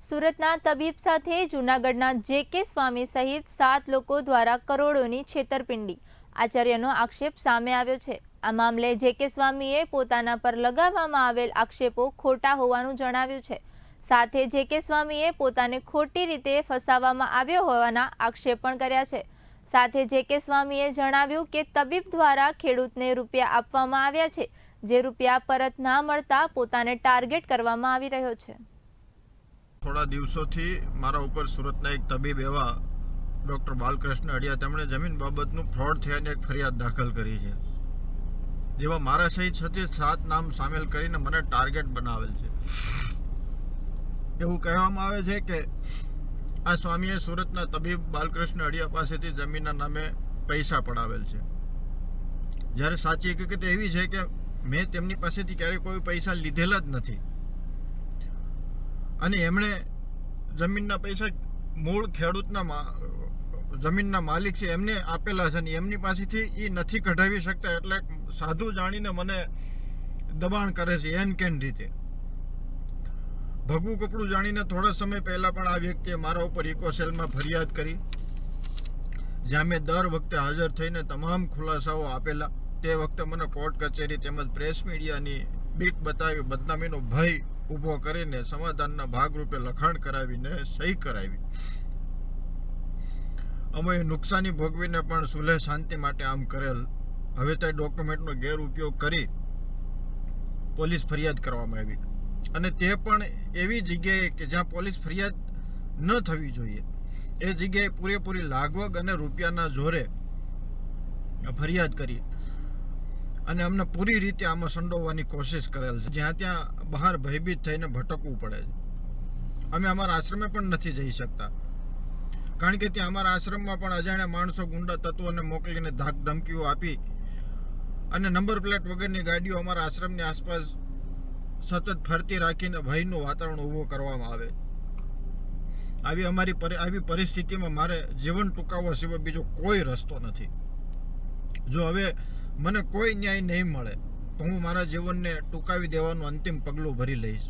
સુરતના તબીબ સાથે જૂનાગઢના જે કે સ્વામી સહિત સાત લોકો દ્વારા કરોડોની છેતરપિંડી. આચાર્યનો આક્ષેપ સામે આવ્યો છે. આ મામલે જે કે સ્વામીએ પોતાના પર લગાવવામાં આવેલ આક્ષેપો ખોટા હોવાનું જણાવ્યું છે. સાથે જે કે સ્વામીએ પોતાને ખોટી રીતે ફસાવવામાં આવ્યો હોવાના આક્ષેપ પણ કર્યા છે. સાથે જે કે સ્વામીએ જણાવ્યું કે તબીબ દ્વારા ખેડૂતને રૂપિયા આપવામાં આવ્યા છે, જે રૂપિયા પરત ના મળતા પોતાને ટાર્ગેટ કરવામાં આવી રહ્યો છે. થોડા દિવસોથી મારા ઉપર સુરતના એક તબીબ એવા ડૉક્ટર બાલકૃષ્ણ અડિયા તેમણે જમીન બાબતનું ફ્રોડ થયાની એક ફરિયાદ દાખલ કરી છે. જેમાં મારા સહિત છતી સાત નામ સામેલ કરીને મને ટાર્ગેટ બનાવેલ છે. એવું કહેવામાં આવે છે કે આ સ્વામીએ સુરતના તબીબ બાલકૃષ્ણ અડિયા પાસેથી જમીનના નામે પૈસા પડાવેલ છે. જ્યારે સાચી હકીકત એવી છે કે મેં તેમની પાસેથી ક્યારેય કોઈ પૈસા લીધેલા જ નથી. અને એમણે જમીનના પૈસા મૂળ ખેડૂતના જમીનના માલિક છે, એમને આપેલા છે અને એમની પાસેથી એ નથી કઢાવી શકતા એટલે સાધુ જાણીને મને દબાણ કરે છે, એન કેન રીતે. ભગવું કપડું જાણીને થોડા સમય પહેલા પણ આ વ્યક્તિએ મારા ઉપર ઇકોસેલમાં ફરિયાદ કરી, જ્યાં મેં દર વખતે હાજર થઈને તમામ ખુલાસાઓ આપેલા. તે વખતે મને કોર્ટ કચેરી તેમજ પ્રેસ મીડિયાની બીક બતાવી બદનામીનો ભય ઊભો કરીને સમાધાનના ભાગરૂપે લખાણ કરાવીને સહી કરાવી. અમે નુકસાની ભોગવીને પણ સુલેહ શાંતિ માટે આમ કરેલ. હવે તે ડોક્યુમેન્ટનો ગેરઉપયોગ કરી પોલીસ ફરિયાદ કરવામાં આવી. અને તે પણ એવી જગ્યાએ કે જ્યાં પોલીસ ફરિયાદ ન થવી જોઈએ. એ જગ્યાએ પૂરેપૂરી લાગવગ અને રૂપિયાના જોરે ફરિયાદ કરી. અને અમને પૂરી રીતે આમાં સંડોવવાની કોશિશ કરેલ છે. જ્યાં ત્યાં બહાર ભયભીત થઈને ભટકવું પડે છે. અમે અમારા આશ્રમે પણ નથી જઈ શકતા. કારણ કે ત્યાં અમારા આશ્રમમાં પણ અજાણ્યા માણસો ગુંડા તત્વોને મોકલીને ધાક ધમકીઓ આપી અને નંબર પ્લેટ વગરની ગાડીઓ અમારા આશ્રમની આસપાસ સતત ફરતી રાખીને ભયનું વાતાવરણ ઊભું કરવામાં આવે. આવી અમારી આવી પરિસ્થિતિમાં મારે જીવન ટૂંકાવવા સિવાય બીજો કોઈ રસ્તો નથી. જો હવે મને કોઈ ન્યાય નહીં મળે. તો હું મારા જીવનને ટૂંકાવી દેવાનું અંતિમ પગલું ભરી લઈશ.